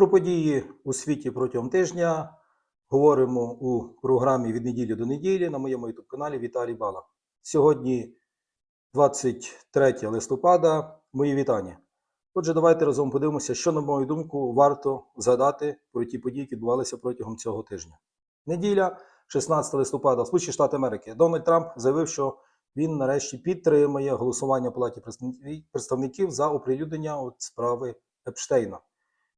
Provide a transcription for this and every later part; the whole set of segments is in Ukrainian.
Про події у світі протягом тижня говоримо у програмі від неділі до неділі на моєму youtube каналі Віталій Бала. Сьогодні 23 листопада. Мої вітання. Отже, давайте разом подивимося, що, на мою думку, варто згадати про ті події, які відбувалися протягом цього тижня. Неділя, 16 листопада, Сполучені Штати Америки. Дональд Трамп заявив, що він нарешті підтримує голосування в Палаті представників- за оприлюднення от справи Епштейна.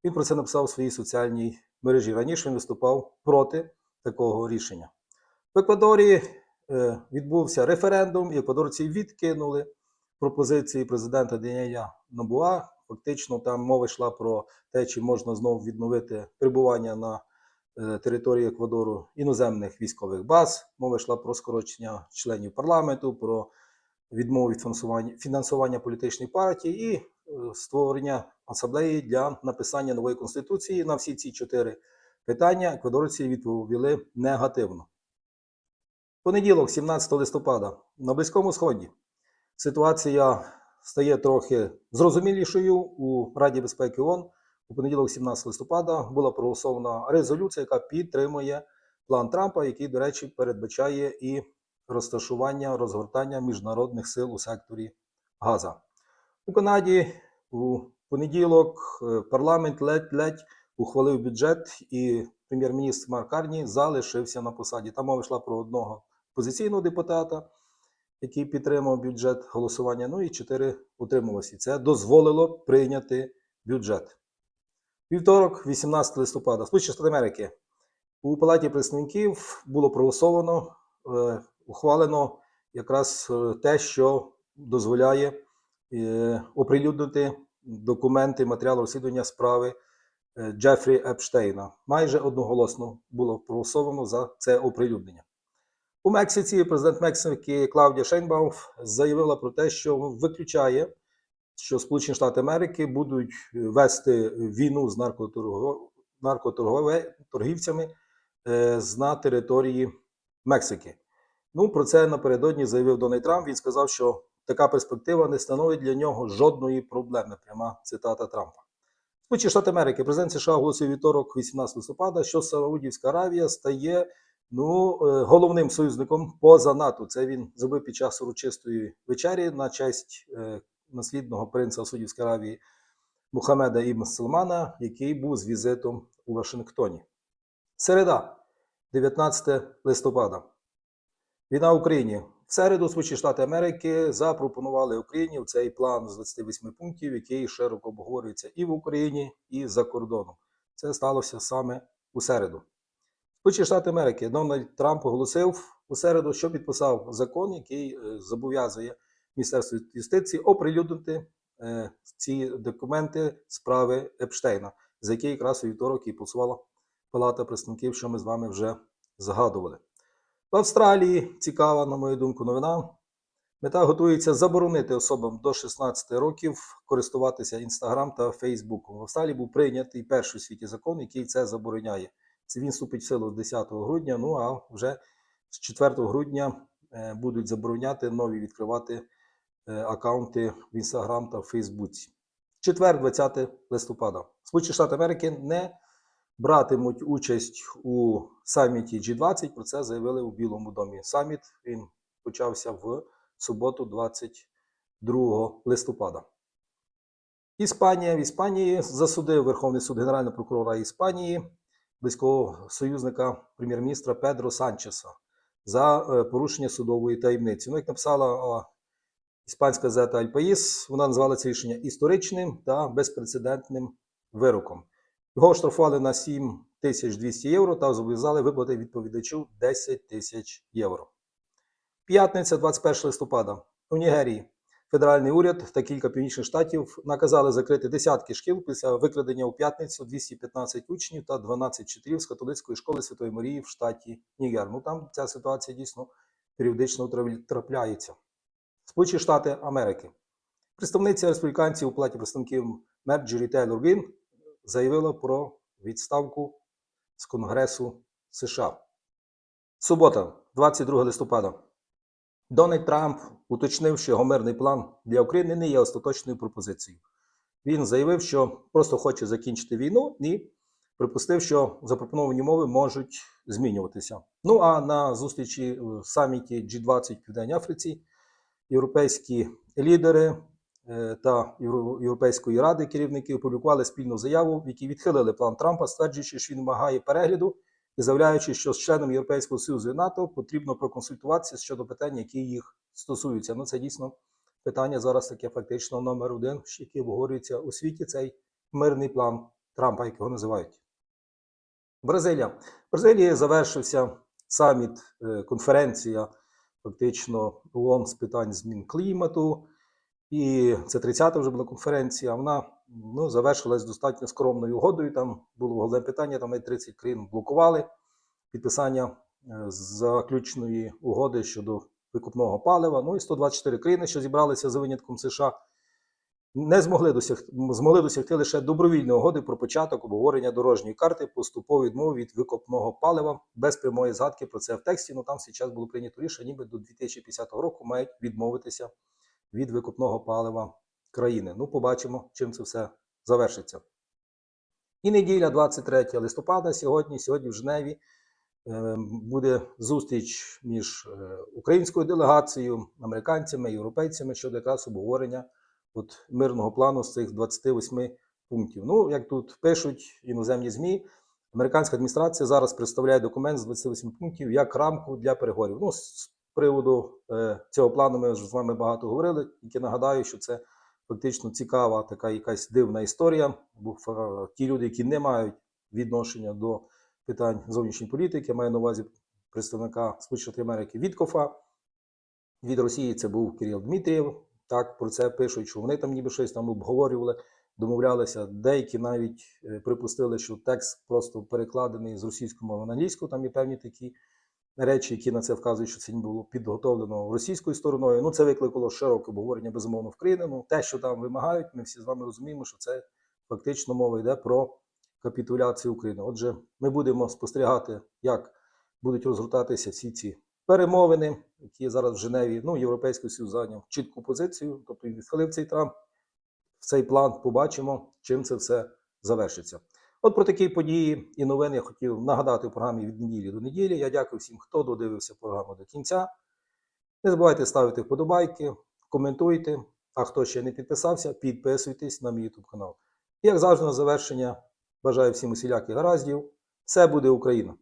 Він про це написав у своїй соціальній мережі. Раніше він виступав проти такого рішення. В Еквадорі е, відбувся референдум, і еквадорці відкинули пропозиції президента Деня Набуа. Фактично, там мова йшла про те, чи можна знову відновити перебування на е, території Еквадору іноземних військових баз. Мова йшла про скорочення членів парламенту, про відмову від фінансування, фінансування політичної партії і е, створення асамблеї для написання нової конституції. На всі ці чотири питання еквадорці відповіли негативно. Понеділок, 17 листопада, на Близькому Сході ситуація стає трохи зрозумілішою у Раді безпеки ООН. У понеділок, 17 листопада, була проголосована резолюція, яка підтримує план Трампа, який, до речі, передбачає і розташування розгортання міжнародних сил у секторі Газа. У Канаді у понеділок е, парламент ледь-ледь ухвалив бюджет, і прем'єр-міністр Марк Карні залишився на посаді. Там мова йшла про одного опозиційного депутата, який підтримав бюджет голосування. Ну і чотири утрималися. Це дозволило прийняти бюджет. Вівторок, 18 листопада, Сполучені Штати Америки. У Палаті представників було проголосовано, е, ухвалено якраз е, те, що дозволяє е, оприлюднити документи, матеріал розслідування справи е, Джефрі Епштейна. Майже одноголосно було проголосовано за це оприлюднення. У Мексиці президент Мексики Клаудія Шейнбаум заявила про те, що виключає, що Сполучені Штати Америки будуть вести війну з наркоторго- наркоторговцями е, на території Мексики. Ну, про це напередодні заявив Дональд Трамп. Він сказав, що така перспектива не становить для нього жодної проблеми. Пряма цитата Трампа. Сполучені Штати Америки, президент США оголосив вівторок, 18 листопада, що Саудівська Аравія стає ну, е, головним союзником поза НАТО. Це він зробив під час урочистої вечері на честь е, наслідного принца Саудівської Аравії Мухаммеда Ібн Салмана, який був з візитом у Вашингтоні. Середа, 19 листопада. Війна в Україні. Середу Сполучені Штати Америки запропонували Україні в цей план з 28 пунктів, який широко обговорюється і в Україні, і за кордоном. Це сталося саме у середу. Сполучені Штати Америки Дональд Трамп оголосив у середу, що підписав закон, який е, зобов'язує Міністерство юстиції оприлюднити е, ці документи справи Епштейна, за які якраз у вівторок і посувала Палата представників, що ми з вами вже згадували. В Австралії цікава, на мою думку, новина. Мета готується заборонити особам до 16 років користуватися Інстаграм та Фейсбуком. В Австралії був прийнятий перший у світі закон, який це забороняє. Це він вступить в силу з 10 грудня. Ну а вже з 4 грудня е, будуть забороняти нові відкривати е, акаунти в Інстаграм та Фейсбуці. Четвер, 20 листопада. Сполучені Штати Америки не братимуть участь у саміті G20. Про це заявили у Білому домі. Саміт він почався в суботу, 22 листопада. Іспанія в Іспанії засудив Верховний суд Генерального прокурора Іспанії, близького союзника прем'єр-міністра Педро Санчеса за е, порушення судової таємниці. Ну, як написала іспанська газета Аль Паїс, вона назвала це рішення історичним та безпрецедентним вироком. Його оштрафували на 7200 євро та зобов'язали виплатити відповідачу 10 тисяч євро. П'ятниця, 21 листопада. У Нігерії федеральний уряд та кілька північних штатів наказали закрити десятки шкіл після викрадення у п'ятницю 215 учнів та 12 вчителів з католицької школи Святої Марії в штаті Нігер. Ну там ця ситуація дійсно періодично трапляється. Сполучені Штати Америки. Представниця республіканців у платі представників Мерджері Тейлор Він заявила про відставку з Конгресу США. Субота, 22 листопада. Дональд Трамп уточнив, що його мирний план для України не є остаточною пропозицією. він заявив, що просто хоче закінчити війну і припустив, що запропоновані мови можуть змінюватися. Ну а на зустрічі в саміті G20 в Південній Африці європейські лідери та Європейської ради керівники опублікували спільну заяву, в якій відхилили план Трампа, стверджуючи, що він вимагає перегляду і заявляючи, що з членами Європейського Союзу і НАТО потрібно проконсультуватися щодо питань, які їх стосуються. Ну це дійсно питання зараз таке фактично номер один, яке обговорюється у світі. Цей мирний план Трампа, як його називають. Бразилія. В Бразилії завершився саміт, е, конференція фактично ООН з питань змін клімату. І це 30-та вже була конференція. Вона ну, завершилась достатньо скромною угодою. Там було головне питання, там навіть 30 країн блокували підписання е, заключної угоди щодо викупного палива. Ну і 124 країни, що зібралися за винятком США, не змогли досягти, змогли досягти лише добровільної угоди про початок обговорення дорожньої карти поступової відмови від викопного палива без прямої згадки про це в тексті. Ну там час було прийнято рішення, ніби до 2050 року мають відмовитися від викопного палива країни. Ну, побачимо, чим це все завершиться. І неділя, 23 листопада, сьогодні, сьогодні в Женеві е, буде зустріч між е, українською делегацією, американцями, європейцями щодо якраз обговорення от, мирного плану з цих 28 пунктів. Ну, як тут пишуть іноземні ЗМІ, американська адміністрація зараз представляє документ з 28 пунктів як рамку для переговорів. Ну, приводу е, цього плану ми вже з вами багато говорили. Тільки нагадаю, що це фактично цікава така якась дивна історія. Бо ті люди, які не мають відношення до питань зовнішньої політики, я маю на увазі представника Сполучених Америки Віткофа. Від Росії це був Кирил Дмитрієв. Так про це пишуть, що вони там ніби щось там обговорювали, домовлялися. Деякі навіть е, припустили, що текст просто перекладений з російської мови на англійську. Там є певні такі речі, які на це вказують, що це було підготовлено російською стороною. Ну, це викликало широке обговорення безумовно в країні. Ну, те, що там вимагають, ми всі з вами розуміємо, що це фактично мова йде про капітуляцію України. Отже, ми будемо спостерігати, як будуть розгортатися всі ці перемовини, які зараз в Женеві. Ну, Європейський Союз зайняв чітку позицію, тобто він відхилив цей Трамп. В цей план побачимо, чим це все завершиться. От про такі події і новини я хотів нагадати в програмі від неділі до неділі. Я дякую всім, хто додивився програму до кінця. Не забувайте ставити вподобайки, коментуйте. А хто ще не підписався, підписуйтесь на мій YouTube канал. І як завжди, на завершення, бажаю всім усіляких гараздів. Все буде Україна!